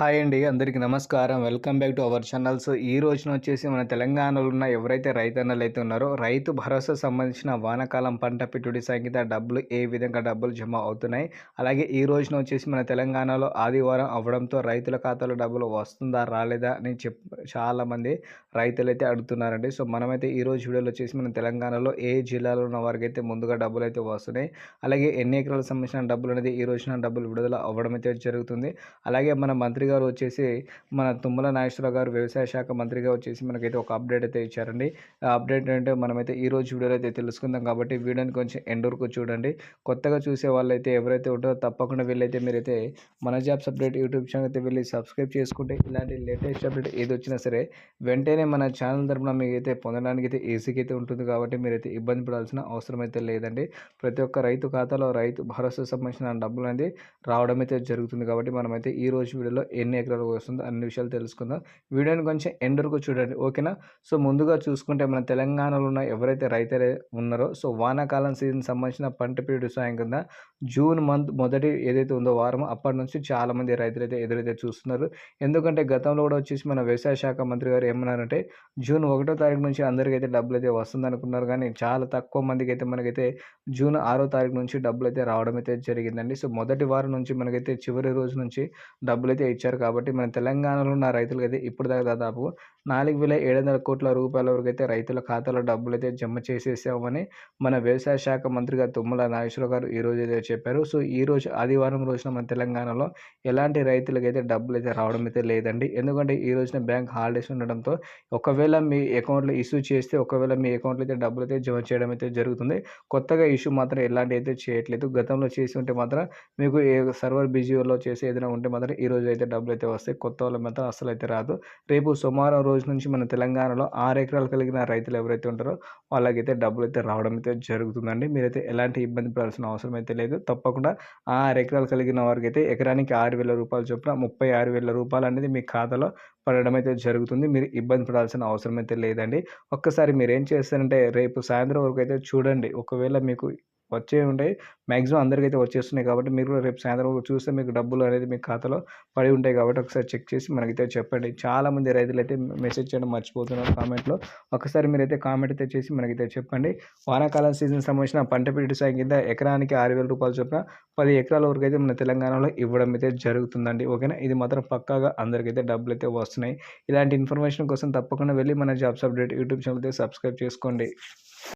Hi అండి అందరికీ నమస్కారం. Welcome back to our channels ఈ రోజున వచ్చేసి మన తెలంగాణలో ఉన్న ఎవరైతే రైతన్నలు అయితే ఉన్నారో రైతు భరోసా సంబంధించిన వానాకాలం పంట పెట్టుబడి సంగీత డబ్బులు ఏ విధంగా డబ్బులు జమ అవుతున్నాయి అలాగే ఈ రోజున వచ్చేసి మన తెలంగాణలో ఆదివారం అవ్వడంతో రైతుల ఖాతాలో డబ్బులు వస్తుందా రాలేదా అని చెప్ చాలామంది రైతులు అయితే అడుగుతున్నారండి. సో మనమైతే ఈ రోజు వీడియోలో వచ్చేసి మన తెలంగాణలో ఏ జిల్లాలో ఉన్న వారికి అయితే ముందుగా డబ్బులు అయితే వస్తున్నాయి అలాగే ఎన్ని ఎకరాలకు సంబంధించిన డబ్బులు అనేది ఈ రోజున డబ్బులు విడుదల అవ్వడం అయితే జరుగుతుంది. అలాగే మన మంత్రి గారు వచ్చేసి మన తుమ్మల నాగేశ్వరరావు గారు వ్యవసాయ శాఖ మంత్రిగా వచ్చేసి మనకైతే ఒక అప్డేట్ అయితే ఇచ్చారండి. ఆ అప్డేట్ ఏంటంటే మనమైతే ఈ రోజు వీడియోలో అయితే తెలుసుకుందాం కాబట్టి వీడియోని కొంచెం ఎండ్ వరకు చూడండి. కొత్తగా చూసే వాళ్ళైతే ఎవరైతే ఉంటారో తప్పకుండా వెళ్ళైతే మీరైతే మన జాబ్స్ అప్డేట్ యూట్యూబ్ ఛానల్ అయితే వెళ్ళి సబ్స్క్రైబ్ చేసుకుంటే ఇలాంటి లేటెస్ట్ అప్డేట్ ఏది వచ్చినా సరే వెంటనే మన ఛానల్ తరపున మీకైతే పొందడానికి అయితే ఈజీగా అయితే ఉంటుంది కాబట్టి మీరైతే ఇబ్బంది పడాల్సిన అవసరం అయితే లేదండి. ప్రతి ఒక్క రైతు ఖాతాలో రైతు భరోసా సంబంధించిన డబ్బులు అనేది రావడం అయితే జరుగుతుంది కాబట్టి మనమైతే ఈ రోజు వీడియోలో ఎన్ని ఎకరాలకు వస్తుందో అన్ని విషయాలు తెలుసుకుందాం. వీడియోని కొంచెం ఎండ్ వరకు చూడండి ఓకేనా? సో ముందుగా చూసుకుంటే మన తెలంగాణలో ఉన్న ఎవరైతే రైతులు ఉన్నారో సో వానాకాలం సీజన్ సంబంధించిన పంట పీరియడ్ సాయం కింద జూన్ మంత్ మొదటి ఏదైతే ఉందో వారం అప్పటి నుంచి చాలామంది రైతులు అయితే ఎదురైతే చూస్తున్నారు. ఎందుకంటే గతంలో కూడా వచ్చేసి మన వ్యవసాయ శాఖ మంత్రి గారు ఏమన్నారంటే జూన్ ఒకటో తారీఖు నుంచి అందరికీ అయితే డబ్బులు అయితే వస్తుంది అనుకున్నారు కానీ చాలా తక్కువ మందికి అయితే మనకైతే జూన్ ఆరో తారీఖు నుంచి డబ్బులు అయితే రావడం అయితే జరిగిందండి. సో మొదటి వారం నుంచి మనకైతే చివరి రోజు నుంచి డబ్బులు అయితే ఇచ్చారు కాబట్టి మన తెలంగాణలో ఉన్న రైతులకు అయితే ఇప్పుడు దాకా దాదాపు నాలుగు వేల ఏడు వందల కోట్ల రూపాయల వరకు అయితే రైతుల ఖాతాలో డబ్బులు అయితే జమ చేసేసామని మన వ్యవసాయ శాఖ మంత్రిగా తుమ్మల నాగేశ్వరరావు గారు ఈరోజు అయితే చెప్పారు. సో ఈ రోజు ఆదివారం రోజున మన తెలంగాణలో ఎలాంటి రైతులకు అయితే డబ్బులు అయితే రావడం అయితే లేదండి. ఎందుకంటే ఈ రోజున బ్యాంక్ హాలిడేస్ ఉండడంతో ఒకవేళ మీ అకౌంట్లో ఇష్యూ చేస్తే ఒకవేళ మీ అకౌంట్లో అయితే డబ్బులు అయితే జమ చేయడం అయితే జరుగుతుంది. కొత్తగా ఇష్యూ మాత్రం ఎలాంటి అయితే చేయట్లేదు. గతంలో చేసి ఉంటే మాత్రం మీకు ఏ సర్వర్ బిజీలో చేసి ఏదైనా ఉంటే మాత్రం ఈ రోజు అయితే డబ్బులు అయితే వస్తాయి. కొత్త వాళ్ళ మాత్రం అసలు అయితే రాదు. రేపు సోమవారం రోజు నుంచి మన తెలంగాణలో ఆరు ఎకరాలు కలిగిన రైతులు ఎవరైతే ఉంటారో వాళ్ళకైతే డబ్బులు అయితే రావడం అయితే జరుగుతుందండి. మీరైతే ఎలాంటి ఇబ్బంది పడాల్సిన అవసరం అయితే లేదు. తప్పకుండా ఆరు ఎకరాలు కలిగిన వారికి అయితే ఎకరానికి ఆరు వేల రూపాయలు చొప్పున ముప్పై ఆరు వేల రూపాయలు అనేది మీ ఖాతాలో పడడం అయితే జరుగుతుంది. మీరు ఇబ్బంది పడాల్సిన అవసరం అయితే లేదండి. ఒక్కసారి మీరు ఏం చేస్తారంటే రేపు సాయంత్రం వరకు అయితే చూడండి. ఒకవేళ మీకు వచ్చే ఉంటాయి. మ్యాక్సిమం అందరికైతే వచ్చేస్తున్నాయి కాబట్టి మీరు కూడా రేపు సాయంత్రం చూస్తే మీకు డబ్బులు అనేది మీ ఖాతాలో పడి ఉంటాయి కాబట్టి ఒకసారి చెక్ చేసి మనకైతే చెప్పండి. చాలామంది రైతులు అయితే మెసేజ్ చేయడం మర్చిపోతున్నారు కామెంట్లో. ఒకసారి మీరైతే కామెంట్ అయితే చేసి మనకైతే చెప్పండి. వానాకాలం సీజన్ సంబంధించిన పంట పెట్టి సాయం కింద ఎకరానికి ఆరు వేల రూపాయలు చొప్పున పది ఎకరాల వరకు అయితే మన తెలంగాణలో ఇవ్వడం అయితే జరుగుతుందండి. ఓకేనా? ఇది మాత్రం పక్కాగా అందరికైతే డబ్బులు అయితే వస్తున్నాయి. ఇలాంటి ఇన్ఫర్మేషన్ కోసం తప్పకుండా వెళ్ళి మన జాబ్స్ అప్డేట్ యూట్యూబ్ ఛానల్ అయితే సబ్స్క్రైబ్ చేసుకోండి.